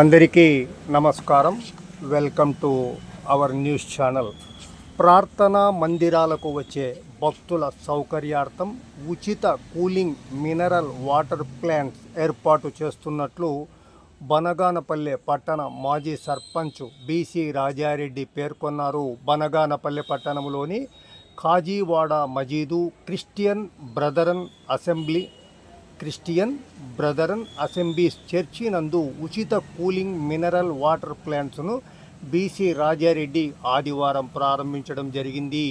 అందరికీ నమస్కారం. Welcome to our news channel ప్రార్థనా మందిరాలకు వచ్చే భక్తుల సౌకర్యార్థం ఉచిత కూలింగ్ మినరల్ వాటర్ ప్లాంట్స్ ఏర్పాటు చేస్తున్నట్లు బనగానపల్లె పట్టణ మాజీ సర్పంచ్ బీసీ రాజారెడ్డి పేర్కొన్నారు. బనగానపల్లె పట్టణంలోని Kajiwada మజీదు Christian brethren assembly Christian brethren assemblies church నందు ఉచిత కూలింగ్ మినరల్ వాటర్ ప్లాంట్స్ను బీసీ రాజారెడ్డి ఆదివారం ప్రారంభించడం జరిగింది.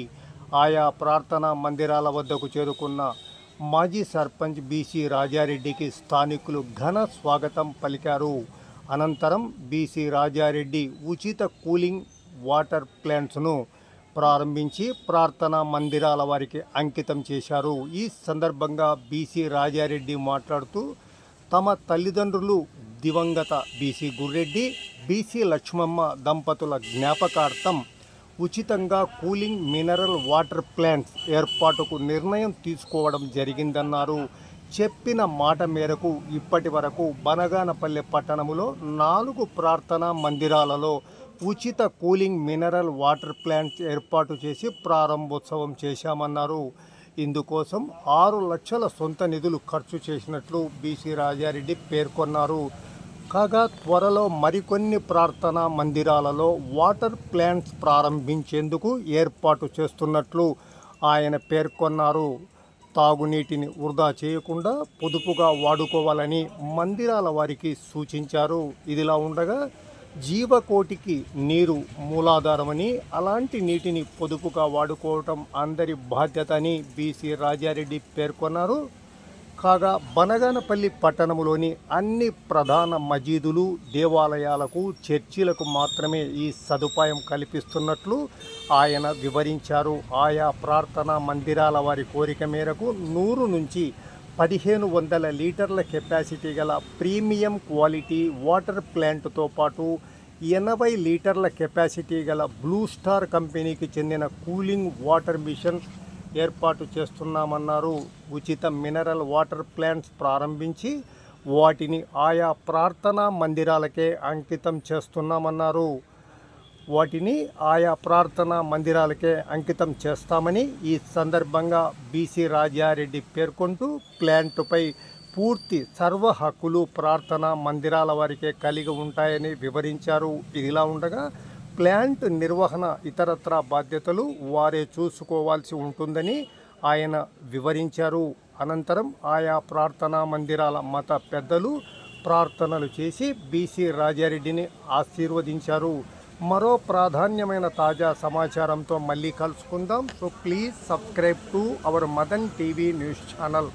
ఆయా ప్రార్థనా మందిరాల వద్దకు చేరుకున్న మాజీ సర్పంచ్ బీసీ రాజారెడ్డికి స్థానికులు ఘన స్వాగతం పలికారు. అనంతరం బీసీ రాజారెడ్డి ఉచిత కూలింగ్ వాటర్ ప్లాంట్స్ను ప్రారంభించి ప్రార్థనా మందిరాల వారికి అంకితం చేశారు. ఈ సందర్భంగా బీసీ రాజారెడ్డి మాట్లాడుతూ తమ తల్లిదండ్రులు దివంగత బీసీ గుర్రెడ్డి బీసీ లక్ష్మమ్మ దంపతుల జ్ఞాపకార్థం ఉచితంగా కూలింగ్ మినరల్ వాటర్ ప్లాంట్స్ ఏర్పాటుకు నిర్ణయం తీసుకోవడం జరిగిందన్నారు. చెప్పిన మాట మేరకు ఇప్పటి వరకు బనగానపల్లె పట్టణములో నాలుగు ప్రార్థనా మందిరాలలో ఉచిత కూలింగ్ మినరల్ వాటర్ ప్లాంట్స్ ఏర్పాటు చేసి ప్రారంభోత్సవం చేశామన్నారు. ఇందుకోసం ఆరు లక్షల సొంత నిధులు ఖర్చు చేసినట్లు బీసీ రాజారెడ్డి పేర్కొన్నారు. కాగా త్వరలో మరికొన్ని ప్రార్థనా మందిరాలలో వాటర్ ప్లాంట్స్ ప్రారంభించేందుకు ఏర్పాటు చేస్తున్నట్లు ఆయన పేర్కొన్నారు. తాగునీటిని వృధా చేయకుండా పొదుపుగా వాడుకోవాలని మందిరాల వారికి సూచించారు. ఇదిలా ఉండగా జీవకోటికి నీరు మూలాధారమని అలాంటి నీటిని పొదుపుగా వాడుకోవటం అందరి బాధ్యత అని బీసీ రాజారెడ్డి పేర్కొన్నారు. కాగా బనగానపల్లి పట్టణంలోని అన్ని ప్రధాన మజీదులు దేవాలయాలకు చర్చిలకు మాత్రమే ఈ సదుపాయం కల్పిస్తున్నట్లు ఆయన వివరించారు. ఆయా ప్రార్థనా మందిరాల వారి కోరిక మేరకు నూరు నుంచి పదిహేను వందల లీటర్ల కెపాసిటీ గల ప్రీమియం క్వాలిటీ వాటర్ ప్లాంట్తో పాటు ఎనభై లీటర్ల కెపాసిటీ గల బ్లూ స్టార్ కంపెనీకి చెందిన కూలింగ్ వాటర్ మిషన్ ఏర్పాటు చేస్తున్నామన్నారు. ఉచిత మినరల్ వాటర్ ప్లాంట్స్ ప్రారంభించి వాటిని ఆయా ప్రార్థనా మందిరాలకే అంకితం చేస్తున్నామన్నారు. వాటిని ఆయా ప్రార్థనా మందిరాలకే అంకితం చేస్తామని ఈ సందర్భంగా బీసీ రాజారెడ్డి పేర్కొంటూ ప్లాంటుపై పూర్తి సర్వ హక్కులు ప్రార్థనా మందిరాల వారికే కలిగి ఉంటాయని వివరించారు. ఇదిలా ఉండగా ప్లాంట్ నిర్వహణ ఇతరత్రా బాధ్యతలు వారే చూసుకోవాల్సి ఉంటుందని ఆయన వివరించారు. అనంతరం ఆయా ప్రార్థనా మందిరాల మత పెద్దలు ప్రార్థనలు చేసి బీసీ రాజారెడ్డిని ఆశీర్వదించారు. మరో ప్రాధాన్యమైన తాజా సమాచారంతో మళ్ళీ కలుసుకుందాం. So please subscribe to our Madan TV news channel